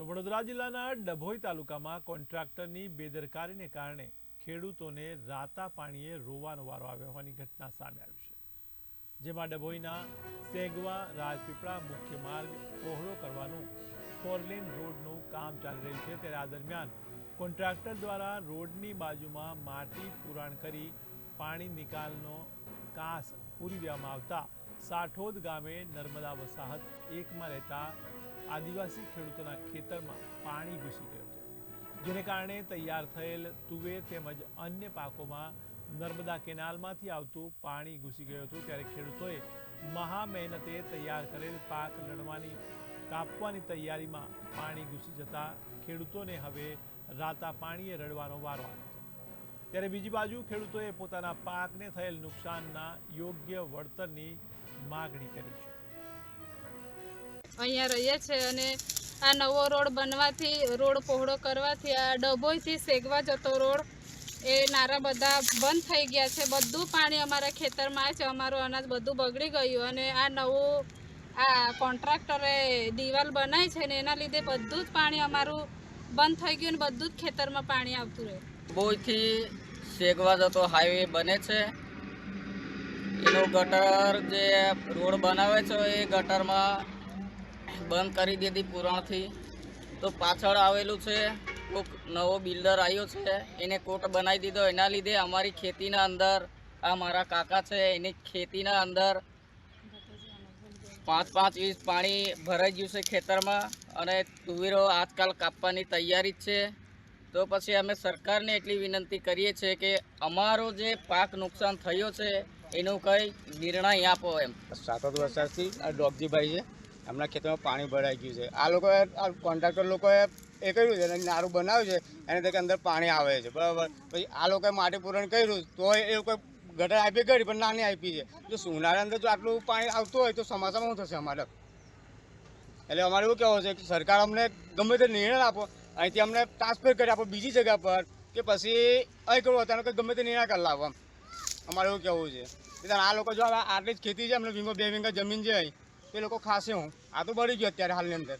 તો વડોદરા જિલ્લાના ડભોઈ તાલુકામાં કોન્ટ્રાક્ટરની બેદરકારીને કારણે ખેડૂતોને રાતા પાણીએ રોવાનો વારો આવ્યો હોવાની ઘટના સામે આવી છે. જેમાં ડભોઈના સેગવા રાજપીપળા મુખ્ય માર્ગ પહોળો કરવાનું ફોરલેન રોડનું કામ ચાલી રહ્યું છે. ત્યારે આ દરમિયાન કોન્ટ્રાક્ટર દ્વારા રોડની બાજુમાં માટી પુરાણ કરી પાણી નિકાલનો કાસ પૂરી દેવામાં આવતા સાઠોદ ગામે નર્મદા વસાહત એકમાં રહેતા આદિવાસી ખેડૂતોના ખેતરમાં પાણી ઘૂસી ગયું હતું. જેને કારણે તૈયાર થયેલ તુવેર તેમજ અન્ય પાકોમાં નર્મદા કેનાલમાંથી આવતું પાણી ઘૂસી ગયું હતું. ત્યારે ખેડૂતોએ મહા મહેનતે તૈયાર કરેલ પાક લણવાની કાપવાની તૈયારીમાં પાણી ઘૂસી જતા ખેડૂતોને હવે રાતા પાણીએ રડવાનો વારો આવ્યો ત્યારે બીજી બાજુ ખેડૂતોએ પોતાના પાકને થયેલ નુકસાનના યોગ્ય વળતરની માગણી કરીશું અહીંયા રહીએ છીએ અને આ નવો રોડ બનવાથી રોડ પહોળો કરવાથી આ ડભોઈથી સેગવા જતો રોડ એ નારા બધા બંધ થઈ ગયા છે. બધું પાણી અમારા ખેતરમાં આવે છે. અમારું અનાજ બધું બગડી ગયું અને આ નવું આ કોન્ટ્રાક્ટરે દિવાલ બનાવી છે ને એના લીધે બધું જ પાણી અમારું બંધ થઈ ગયું ને બધું જ ખેતરમાં પાણી આવતું રહે. ડભોઈથી શેગવા જતો હાઈવે બને છે. એનો ગટર જે રોડ બનાવે છે એ ગટરમાં બંધ કરી દીધી પુરાણથી. તો પાછળ આવેલું છે કોક નવો બિલ્ડર આવ્યો છે, એને કોટ બનાવી દીધો. એના લીધે અમારી ખેતીના અંદર, આ મારા કાકા છે, એની ખેતીના અંદર પાંચ પાંચ ઇંચ પાણી ભરાઈ ગયું છે ખેતરમાં અને તુવેરો આજકાલ કાપવાની તૈયારી જ છે. તો પછી અમે સરકારને એટલી વિનંતી કરીએ છીએ કે અમારો જે પાક નુકસાન થયો છે એનું કંઈ નિર્ણય આપો એમ. સાત આઠ વર્ષથી આ ડોગજીભાઈ છે. એમના ખેતરમાં પાણી ભરાઈ ગયું છે. આ લોકોએ, આ કોન્ટ્રાક્ટર લોકોએ એ કર્યું છે નારું બનાવ્યું છે. એને તકે અંદર પાણી આવે છે. બરાબર. પછી આ લોકોએ માટી પૂરણ કર્યું તો એ લોકોએ ગટર આપી કરી, પણ નાની આપી છે. જો સુનારા અંદર જો આટલું પાણી આવતું હોય તો સમાચારમાં શું થશે અમારે? એટલે અમારે એવું કહેવું છે કે સરકાર અમને ગમે તે નિર્ણય આપો. અહીંથી અમને ટ્રાન્સફર કરી આપો બીજી જગ્યા પર, કે પછી અહીં કરવું કે ગમે તે નિર્ણય કરી લાવો અમારે એવું કહેવું છે. એટલે આ લોકો જો આટલી જ ખેતી છે, એમને વીંગો બે વીંગા જમીન છે હોય એ લોકો ખાશે હું. આ તો બળી ગયું અત્યારે હાલની અંદર.